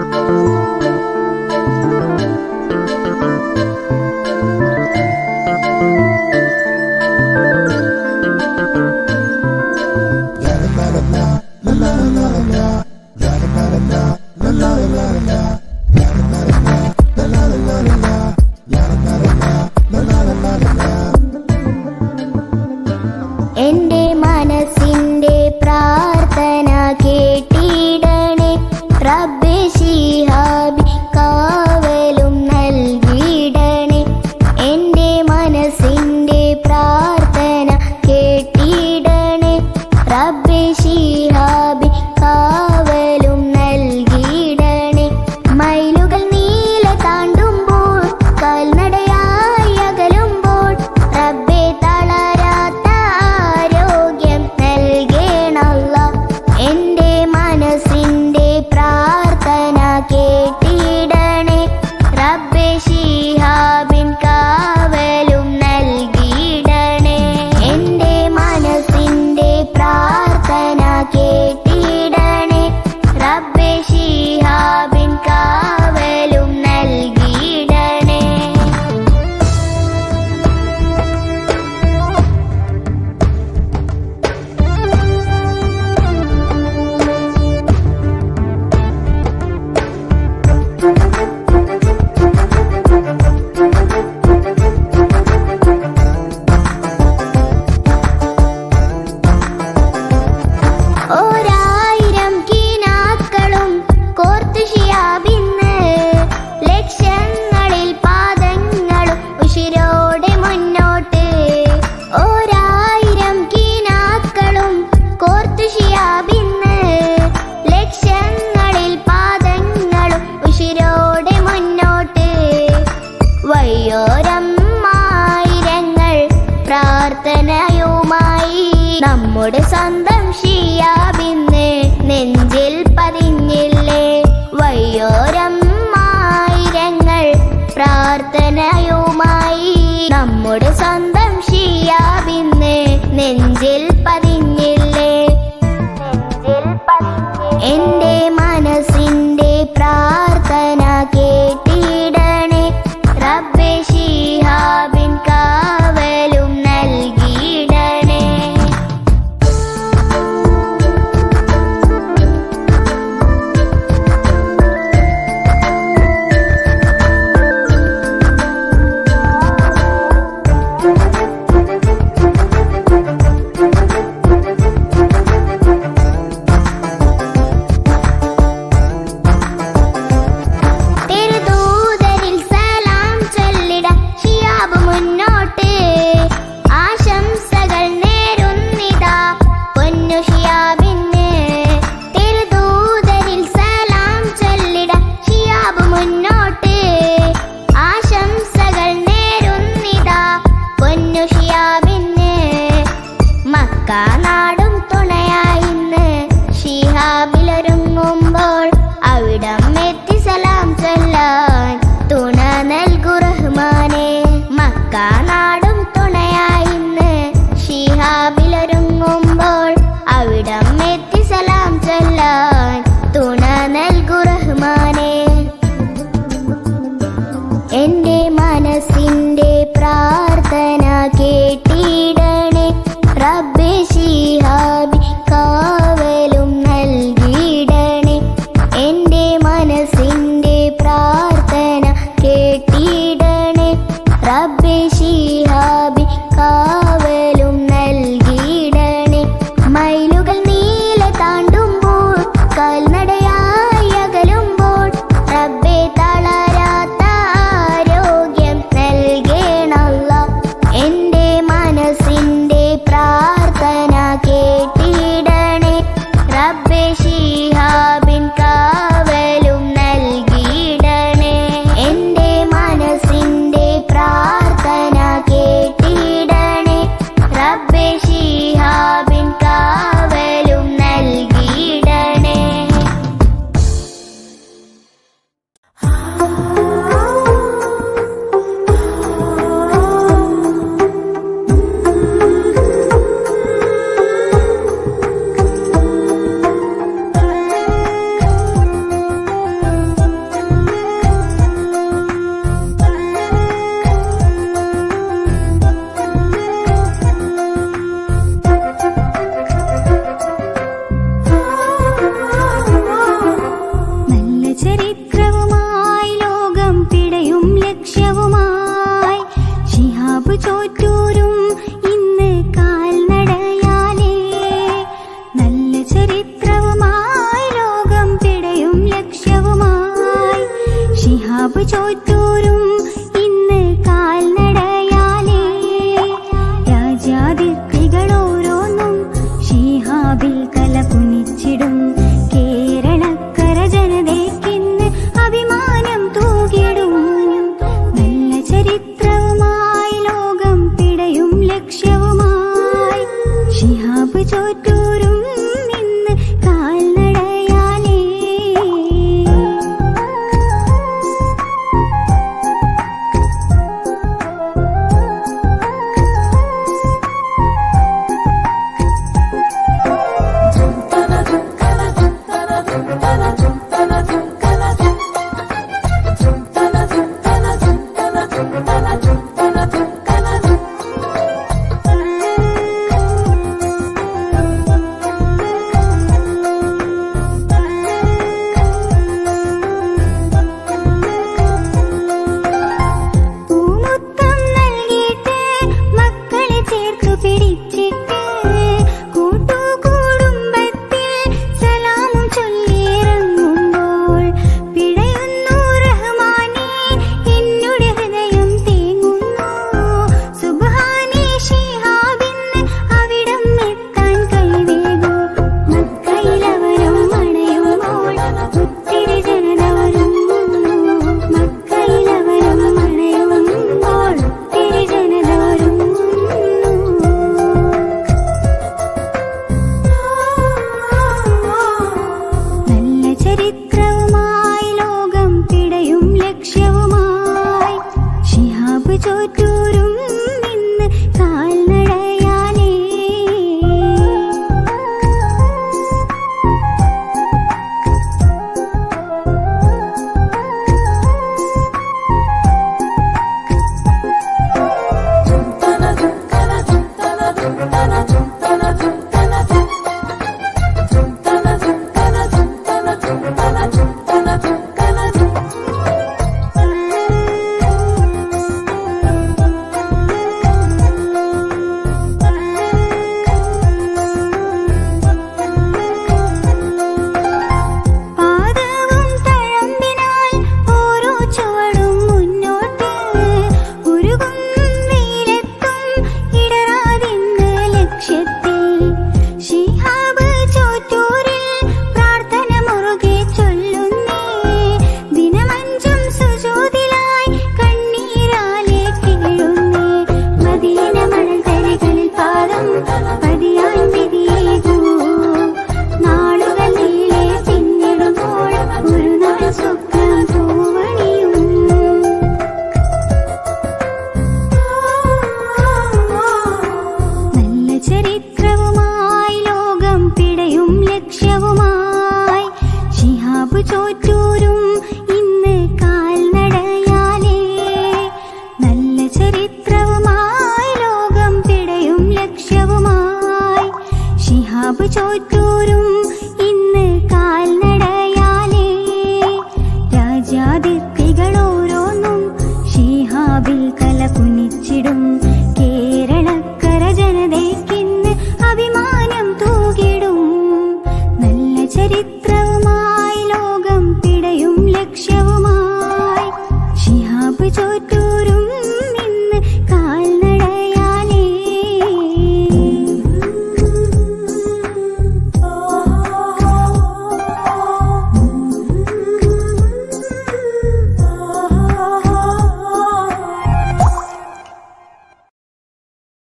Música നമ്മുടെ സ്വന്തം ഷിയാബിന്ന് 那长。ഹരിത്ത kids. മാവ് ചോറ്റൂരും ഇന്ന് കാൽനടയാലേ. നല്ല ചരിത്രവുമായി ലോകം പിടയും ലക്ഷ്യവുമായി. ശിഹാബ് ചോറ്റൂരും ഇന്ന് കാൽനടയാലേ. രാജാതിർത്തികളോ